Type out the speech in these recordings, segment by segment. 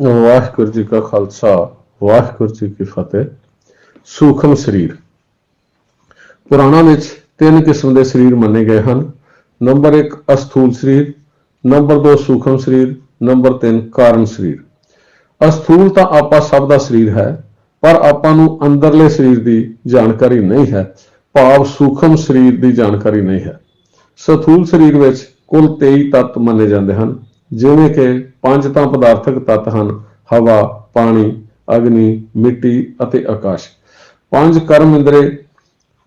ਵਾਹਿਗੁਰੂ ਜੀ ਕਾ ਖਾਲਸਾ, ਵਾਹਿਗੁਰੂ ਜੀ ਕੀ ਫਤਿਹ। ਸੂਖਮ ਸਰੀਰ। ਪੁਰਾਣਾਂ ਵਿੱਚ ਤਿੰਨ ਕਿਸਮ ਦੇ ਸਰੀਰ ਮੰਨੇ ਗਏ ਹਨ। ਨੰਬਰ 1 ਅਸਥੂਲ ਸਰੀਰ, ਨੰਬਰ 2 ਸੂਖਮ ਸਰੀਰ, ਨੰਬਰ 3 ਕਾਰਨ ਸਰੀਰ। ਅਸਥੂਲ ਤਾਂ ਆਪਾਂ ਸਭ ਦਾ ਸਰੀਰ ਹੈ, ਪਰ ਆਪਾਂ ਨੂੰ ਅੰਦਰਲੇ ਸਰੀਰ ਦੀ ਜਾਣਕਾਰੀ ਨਹੀਂ ਹੈ, ਭਾਵ ਸੂਖਮ ਸਰੀਰ ਦੀ ਜਾਣਕਾਰੀ ਨਹੀਂ ਹੈ। ਸਥੂਲ ਸਰੀਰ ਵਿੱਚ ਕੁੱਲ 23 ਤੱਤ ਮੰਨੇ ਜਾਂਦੇ ਹਨ। ਜਿਵੇਂ ਕਿ ਪੰਜ ਤਾਂ ਪਦਾਰਥਕ ਤੱਤ ਹਨ, ਹਵਾ, ਪਾਣੀ, ਅਗਨੀ, ਮਿੱਟੀ ਅਤੇ ਆਕਾਸ਼। ਪੰਜ ਕਰਮ ਇੰਦਰੇ,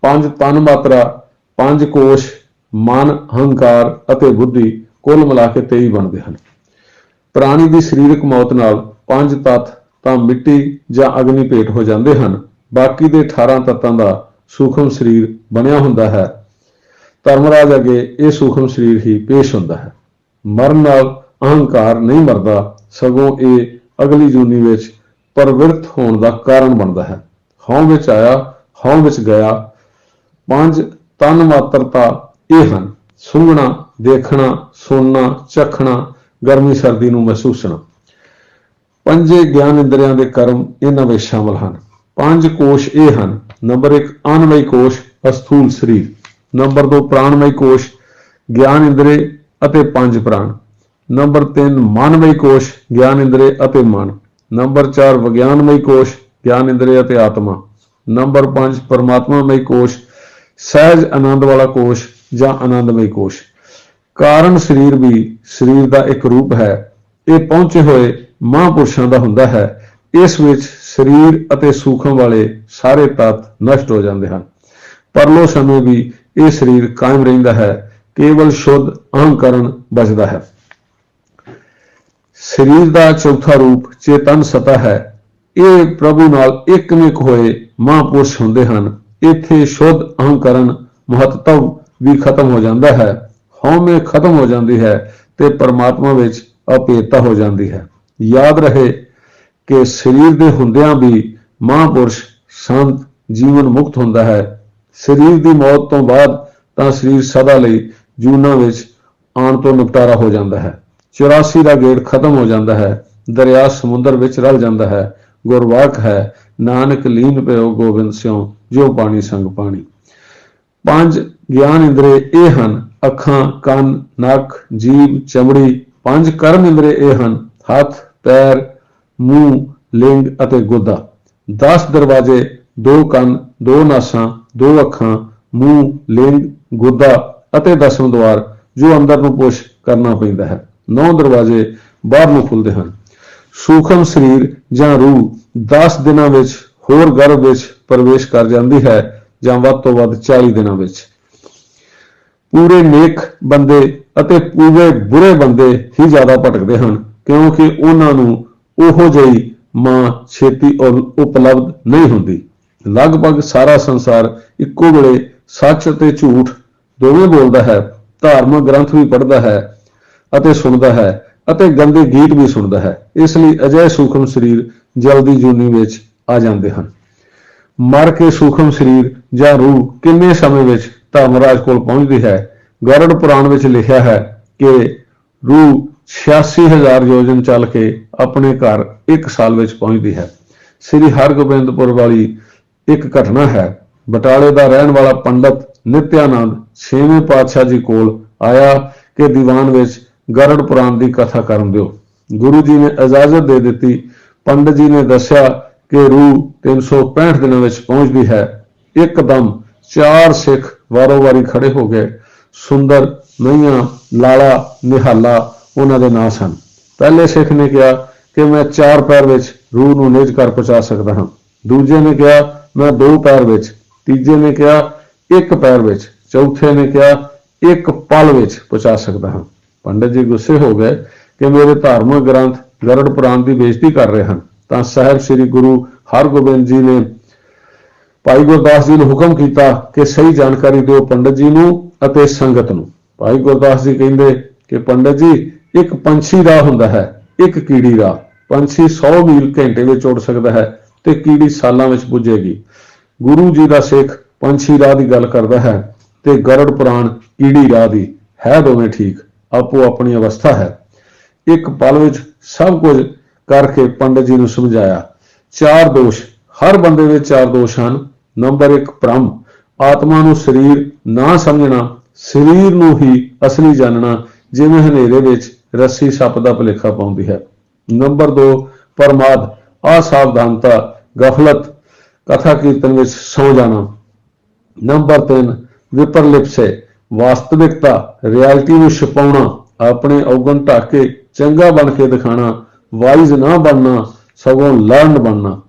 ਪੰਜ ਤਨ ਮਾਤਰਾ, ਪੰਜ ਕੋਸ਼, ਮਨ, ਹੰਕਾਰ ਅਤੇ ਬੁੱਧੀ ਕੁੱਲ ਮਿਲਾ ਕੇ 23 ਬਣਦੇ ਹਨ। ਪ੍ਰਾਣੀ ਦੀ ਸਰੀਰਕ ਮੌਤ ਨਾਲ ਪੰਜ ਤੱਤ ਤਾਂ ਮਿੱਟੀ ਜਾਂ ਅਗਨੀ ਭੇਟ ਹੋ ਜਾਂਦੇ ਹਨ। ਬਾਕੀ ਦੇ 18 ਤੱਤਾਂ ਦਾ ਸੂਖਮ ਸਰੀਰ ਬਣਿਆ ਹੁੰਦਾ ਹੈ। ਧਰਮਰਾਜ ਅੱਗੇ ਇਹ ਸੂਖਮ ਸਰੀਰ ਹੀ ਪੇਸ਼ ਹੁੰਦਾ ਹੈ। ਮਰਨ ਨਾਲ ਅਹੰਕਾਰ ਨਹੀਂ ਮਰਦਾ, ਸਗੋਂ ਇਹ ਅਗਲੀ ਜੂਨੀ ਵਿੱਚ ਪਰਵਿਰਤ ਹੋਣ ਦਾ ਕਾਰਨ ਬਣਦਾ ਹੈ। ਹਉ ਵਿੱਚ ਆਇਆ, ਹਉ ਵਿੱਚ ਗਿਆ, ਪੰਜ ਤਨ ਮਾਤਰਤਾ ਇਹ ਹਨ। ਸੁਣਨਾ ਦੇਖਣਾ, ਸੁਣਨਾ, ਚਖਣਾ, ਗਰਮੀ ਸਰਦੀ ਨੂੰ ਮਹਿਸੂਸਣਾ। ਪੰਜੇ ਗਿਆਨ ਇੰਦਰੀਆਂ ਦੇ ਕਰਮ ਇਹਨਾਂ ਵਿੱਚ ਸ਼ਾਮਲ ਹਨ। ਪੰਜ ਕੋਸ਼ ਇਹ ਹਨ। ਨੰਬਰ 1 ਅਨਮਈ ਕੋਸ਼, ਅਸਥੂਲ ਸਰੀਰ। ਨੰਬਰ 2 ਪ੍ਰਾਣਮਈ ਕੋਸ਼, ਗਿਆਨ ਇੰਦਰੀ ਅਤੇ ਪੰਜ ਪ੍ਰਾਣ। ਨੰਬਰ 3 ਮਨਮਈ ਕੋਸ਼, ਗਿਆਨ ਇੰਦਰੇ ਅਤੇ ਮਨ। ਨੰਬਰ 4 ਵਿਗਿਆਨਮਈ ਕੋਸ਼, ਗਿਆਨ ਇੰਦਰੇ ਅਤੇ ਆਤਮਾ। ਨੰਬਰ 5 ਪਰਮਾਤਮਾਮਈ ਕੋਸ਼, ਸਹਿਜ ਆਨੰਦ ਵਾਲਾ ਕੋਸ਼ ਜਾਂ ਆਨੰਦਮਈ ਕੋਸ਼। ਕਾਰਨ ਸਰੀਰ ਵੀ ਸਰੀਰ ਦਾ ਇੱਕ ਰੂਪ ਹੈ। ਇਹ ਪਹੁੰਚੇ ਹੋਏ ਮਹਾਂਪੁਰਸ਼ਾਂ ਦਾ ਹੁੰਦਾ ਹੈ। ਇਸ ਵਿੱਚ ਸਰੀਰ ਅਤੇ ਸੂਖਮ ਵਾਲੇ ਸਾਰੇ ਤੱਤ ਨਸ਼ਟ ਹੋ ਜਾਂਦੇ ਹਨ। ਪਰਲੋ ਸਮੇਂ ਵੀ ਇਹ ਸਰੀਰ ਕਾਇਮ ਰਹਿੰਦਾ ਹੈ। ਕੇਵਲ ਸ਼ੁੱਧ ਅਹੰਕਰਨ ਬਚਦਾ ਹੈ। ਸਰੀਰ ਦਾ ਚੌਥਾ ਰੂਪ ਚੇਤਨ ਸਤਾ ਹੈ। ਇਹ ਪ੍ਰਭੂ ਨਾਲ ਇੱਕਮਿਕ ਹੋਏ ਮਹਾਂਪੁਰਸ਼ ਹੁੰਦੇ ਹਨ। ਇੱਥੇ ਸ਼ੁੱਧ ਅਹੰਕਰਨ ਮਹੱਤਵ ਵੀ ਖਤਮ ਹੋ ਜਾਂਦਾ ਹੈ। ਹਉਮੈ ਖਤਮ ਹੋ ਜਾਂਦੀ ਹੈ ਤੇ ਪਰਮਾਤਮਾ ਵਿੱਚ ਅਪੇਤਾ ਹੋ ਜਾਂਦੀ ਹੈ। ਯਾਦ ਰਹੇ ਕਿ ਸਰੀਰ ਦੇ ਹੁੰਦਿਆਂ ਵੀ ਮਹਾਂਪੁਰਸ਼ ਸੰਤ ਜੀਵਨ ਮੁਕਤ ਹੁੰਦਾ ਹੈ। ਸਰੀਰ ਦੀ ਮੌਤ ਤੋਂ ਬਾਅਦ ਤਾਂ ਸਰੀਰ ਸਦਾ ਲਈ ਜੂਨਾ ਵਿੱਚ ਆਉਣ ਤੋਂ ਨਿਪਟਾਰਾ ਹੋ ਜਾਂਦਾ ਹੈ। 84 ਦਾ ਗੇੜ ਖਤਮ ਹੋ ਜਾਂਦਾ ਹੈ, ਦਰਿਆ ਸਮੁੰਦਰ ਵਿੱਚ ਰਲ ਜਾਂਦਾ ਹੈ ਗੁਰਵਾਕ ਹੈ, ਨਾਨਕ ਲੀਨ ਪਿਓ ਗੋਬਿੰਦ ਸਿਉ, ਜੋ ਪਾਣੀ ਸੰਗ ਪਾਣੀ। ਪੰਜ ਗਿਆਨ ਇੰਦਰੇ ਇਹ ਹਨ, ਅੱਖਾਂ, ਕੰਨ, ਨੱਕ, ਜੀਭ, ਚਮੜੀ, ਪੰਜ ਕਰਮ ਇੰਦਰੀ ਇਹ ਹਨ, ਹੱਥ, ਪੈਰ, ਮੂੰਹ, ਲਿੰਗ ਅਤੇ ਗੁੱਦਾ। 10 ਦਰਵਾਜ਼ੇ, ਦੋ ਕੰਨ, ਦੋ ਨਾਸਾਂ, ਦੋ ਅੱਖਾਂ, ਮੂੰਹ, ਲਿੰਗ, ਗੁੱਦਾ ਅਤੇ ਦਸਮ ਦਵਾਰ, ਜੋ ਅੰਦਰ ਨੂੰ ਪੁਸ਼ ਕਰਨਾ ਪੈਂਦਾ ਹੈ। ਨੌ ਦਰਵਾਜ਼ੇ ਬਾਹਰ ਨੂੰ ਖੁੱਲਦੇ ਹਨ। ਸੂਖਮ ਸਰੀਰ ਜਾਂ ਰੂਹ 10 ਦਿਨਾਂ ਵਿੱਚ ਹੋਰ ਗਰਭ ਵਿੱਚ ਪ੍ਰਵੇਸ਼ ਕਰ ਜਾਂਦੀ ਹੈ ਜਾਂ ਵੱਧ ਤੋਂ ਵੱਧ 40 ਦਿਨਾਂ ਵਿੱਚ। ਪੂਰੇ ਨੇਕ ਬੰਦੇ ਅਤੇ ਪੂਰੇ ਬੁਰੇ ਬੰਦੇ ਹੀ ਜ਼ਿਆਦਾ ਭਟਕਦੇ ਹਨ, ਕਿਉਂਕਿ ਉਹਨਾਂ ਨੂੰ ਉਹੋ ਜਿਹੀ ਮਾਂ ਛੇਤੀ ਉਪਲਬਧ ਨਹੀਂ ਹੁੰਦੀ। ਲਗਭਗ ਸਾਰਾ ਸੰਸਾਰ ਇੱਕੋ ਵੇਲੇ ਸੱਚ ਅਤੇ ਝੂਠ ਦੋਵੇਂ ਬੋਲਦਾ ਹੈ, ਧਾਰਮਿਕ ਗ੍ਰੰਥ ਵੀ ਪੜ੍ਹਦਾ ਹੈ ਅਤੇ ਸੁਣਦਾ ਹੈ ਅਤੇ ਗੰਦੇ ਗੀਤ ਵੀ ਸੁਣਦਾ ਹੈ। ਇਸ ਲਈ ਅਜਿਹੇ ਸੂਖਮ ਸਰੀਰ ਜਲਦੀ ਜੂਨੀ ਵਿੱਚ ਆ ਜਾਂਦੇ ਹਨ। ਮਰ ਕੇ ਸੂਖਮ ਸਰੀਰ ਜਾਂ ਰੂਹ ਕਿੰਨੇ ਸਮੇਂ ਵਿੱਚ ਧਰਮਰਾਜ ਕੋਲ ਪਹੁੰਚਦੀ ਹੈ? ਗਰੜ ਪੁਰਾਣ ਵਿੱਚ ਲਿਖਿਆ ਹੈ ਕਿ ਰੂਹ 86000 ਯੋਜਨ ਚੱਲ ਕੇ ਆਪਣੇ ਘਰ ਇੱਕ ਸਾਲ ਵਿੱਚ ਪਹੁੰਚਦੀ ਹੈ। ਸ੍ਰੀ ਹਰਗੋਬਿੰਦਪੁਰ ਵਾਲੀ ਇੱਕ ਘਟਨਾ ਹੈ। ਬਟਾਲੇ ਦਾ ਰਹਿਣ ਵਾਲਾ ਪੰਡਤ ਨਿਤਿਆਨੰਦ ਛੇਵੇਂ ਪਾਤਸ਼ਾਹ ਜੀ ਕੋਲ ਆਇਆ ਕਿ ਦੀਵਾਨ ਵਿੱਚ ਗਰੜ ਪੁਰਾਣ ਦੀ ਕਥਾ ਕਰਨ ਦਿਓ। ਗੁਰੂ ਜੀ ਨੇ ਇਜਾਜ਼ਤ ਦੇ ਦਿੱਤੀ। ਪੰਡਤ ਜੀ ਨੇ ਦੱਸਿਆ ਕਿ ਰੂਹ 365 ਦਿਨਾਂ ਵਿੱਚ ਪਹੁੰਚਦੀ ਹੈ। ਇੱਕਦਮ ਚਾਰ ਸਿੱਖ ਵਾਰੋ ਵਾਰੀ ਖੜੇ ਹੋ ਗਏ। ਸੁੰਦਰ ਮਈਆਂ ਲਾਲਾ, ਨਿਹਾਲਾ ਉਹਨਾਂ ਦੇ ਨਾਂ ਸਨ। ਪਹਿਲੇ ਸਿੱਖ ਨੇ ਕਿਹਾ ਕਿ ਮੈਂ ਚਾਰ ਪੈਰ ਵਿੱਚ ਰੂਹ ਨੂੰ ਨਿਜ ਕਰ ਪਹੁੰਚਾ ਸਕਦਾ ਹਾਂ। ਦੂਜੇ ਨੇ ਕਿਹਾ, ਮੈਂ ਦੋ ਪੈਰ ਵਿੱਚ। ਤੀਜੇ ਨੇ ਕਿਹਾ, ਇੱਕ ਪੈਰ ਵਿੱਚ। ਚੌਥੇ ਨੇ ਕਿਹਾ, ਇੱਕ ਪਲ ਵਿੱਚ ਪਹੁੰਚਾ ਸਕਦਾ ਹਾਂ। ਪੰਡਤ ਜੀ ਗੁੱਸੇ ਹੋ ਗਏ ਕਿ ਮੇਰੇ ਧਾਰਮਿਕ ਗ੍ਰੰਥ ਗਰੜ ਪੁਰਾਣ ਦੀ ਬੇਇੱਜ਼ਤੀ ਕਰ ਰਹੇ ਹਨ। ਤਾਂ ਸਾਹਿਬ ਸ੍ਰੀ ਗੁਰੂ ਹਰਗੋਬਿੰਦ ਜੀ ਨੇ ਭਾਈ ਗੁਰਦਾਸ ਜੀ ਨੂੰ ਹੁਕਮ ਕੀਤਾ ਕਿ ਸਹੀ ਜਾਣਕਾਰੀ ਦਿਓ ਪੰਡਤ ਜੀ ਨੂੰ ਅਤੇ ਸੰਗਤ ਨੂੰ। ਭਾਈ ਗੁਰਦਾਸ ਜੀ ਕਹਿੰਦੇ ਕਿ ਪੰਡਤ ਜੀ, ਇੱਕ ਪੰਛੀ ਰਾਹ ਹੁੰਦਾ ਹੈ, ਇੱਕ ਕੀੜੀ ਰਾਹ ਪੰਛੀ 100 ਮੀਲ ਘੰਟੇ ਵਿੱਚ ਉੱਡ ਸਕਦਾ ਹੈ ਤੇ ਕੀੜੀ ਸਾਲਾਂ ਵਿੱਚ ਪੁੱਜੇਗੀ। ਗੁਰੂ ਜੀ ਦਾ ਸਿੱਖ ਪੰਛੀ ਰਾਹ ਦੀ ਗੱਲ ਕਰਦਾ ਹੈ ਤੇ ਗਰੜ ਪੁਰਾਣ ਕੀੜੀ ਰਾਹ ਦੀ ਹੈ ਦੋਵੇਂ ਠੀਕ। ਆਪੋ ਆਪਣੀ ਅਵਸਥਾ ਹੈ। ਇੱਕ ਪਲ ਵਿੱਚ ਸਭ ਕੁਝ ਕਰਕੇ ਪੰਡਤ ਜੀ ਨੂੰ ਸਮਝਾਇਆ। ਚਾਰ ਦੋਸ਼, ਹਰ ਬੰਦੇ ਵਿੱਚ ਚਾਰ ਦੋਸ਼ ਹਨ। ਨੰਬਰ 1 ਭ੍ਰਮ। ਆਤਮਾ ਨੂੰ ਸਰੀਰ ਨਾ ਸਮਝਣਾ, ਸਰੀਰ ਨੂੰ ਹੀ ਅਸਲੀ ਜਾਣਨਾ, ਜਿਵੇਂ ਹਨੇਰੇ ਵਿੱਚ ਰੱਸੀ ਸੱਪ ਦਾ ਭੁਲੇਖਾ ਪਾਉਂਦੀ ਹੈ। ਨੰਬਰ 2 ਪਰਮਾਦ। ਅਸਾਵਧਾਨਤਾ ਗਫਲਤ, ਕਥਾ ਕੀਰਤਨ ਵਿੱਚ ਸੌ ਜਾਣਾ। ਨੰਬਰ 3 ਵਿਪਰਲਿਪਸੇ। ਵਾਸਤਵਿਕਤਾ, ਰਿਐਲਿਟੀ ਨੂੰ ਛੁਪਾਉਣਾ, ਆਪਣੇ ਔਗਣ ਢੱਕ ਕੇ ਚੰਗਾ ਬਣ ਕੇ ਦਿਖਾਣਾ, ਵਾਈਜ਼ ਨਾ ਬਣਨਾ, ਸਗੋਂ ਲਰਨ ਬਣਨਾ।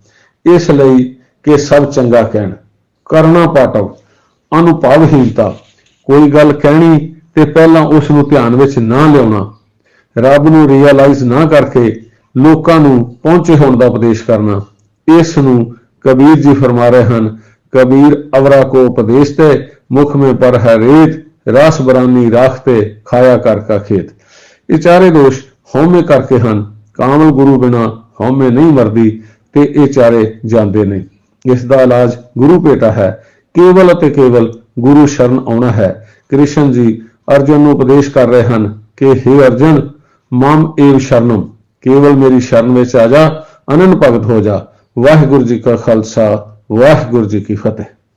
ਇਸ ਲਈ ਕਿ ਸਭ ਚੰਗਾ ਕਹਿਣ। ਕਰਨਾ ਪਾਟਵ। ਅਨੁਭਵਹੀਨਤਾ ਕੋਈ ਗੱਲ ਕਹਿਣੀ ਤੇ ਪਹਿਲਾਂ ਉਸ ਨੂੰ ਧਿਆਨ ਵਿੱਚ ਨਾ ਲਿਆਉਣਾ। ਰੱਬ ਨੂੰ ਰੀਅਲਾਈਜ਼ ਨਾ ਕਰਕੇ ਲੋਕਾਂ ਨੂੰ ਪਹੁੰਚੇ ਹੋਣ ਦਾ ਉਪਦੇਸ਼ ਕਰਨਾ। ਇਸ ਨੂੰ ਕਬੀਰ ਜੀ ਫਰਮਾ ਰਹੇ ਹਨ, ਕਬੀਰ ਅਵਰਾ ਕੋ ਉਪਦੇਸ਼ ਤੇ ਮੁਖ ਮੇ ਪਰ ਹੈ ਰੇਤ। ਰਸ ਬਰਾਨੀ ਰਾਖ ਤੇ ਖਾਇਆ ਕਰ ਕਾ ਖੇਤ। ਇਹ ਚਾਰੇ ਦੋਸ਼ ਹਉਮੈ ਕਰਕੇ ਹਨ। ਕਾਮਲ ਗੁਰੂ ਬਿਨਾ ਹਉਮੈ ਨਹੀਂ ਮਰਦੀ ਤੇ ਇਹ ਚਾਰੇ ਜਾਂਦੇ ਨੇ। ਇਸ ਦਾ ਇਲਾਜ ਗੁਰੂ ਭੇਟਾ ਹੈ। ਕੇਵਲ ਅਤੇ ਕੇਵਲ ਗੁਰੂ ਸ਼ਰਨ ਆਉਣਾ ਹੈ। ਕ੍ਰਿਸ਼ਨ ਜੀ ਅਰਜਨ ਨੂੰ ਉਪਦੇਸ਼ ਕਰ ਰਹੇ ਹਨ ਕਿ हे ਅਰਜਨ, ਮਮ ਏਵ ਸ਼ਰਨਮ। ਕੇਵਲ ਮੇਰੀ ਸ਼ਰਨ ਵਿੱਚ ਆ ਜਾ ਅਨੰਦ ਭਗਤ ਹੋ ਜਾ। ਵਾਹਿਗੁਰੂ ਜੀ ਕਾ ਖਾਲਸਾ, ਵਾਹਿਗੁਰੂ ਜੀ ਕੀ ਫਤਿਹ।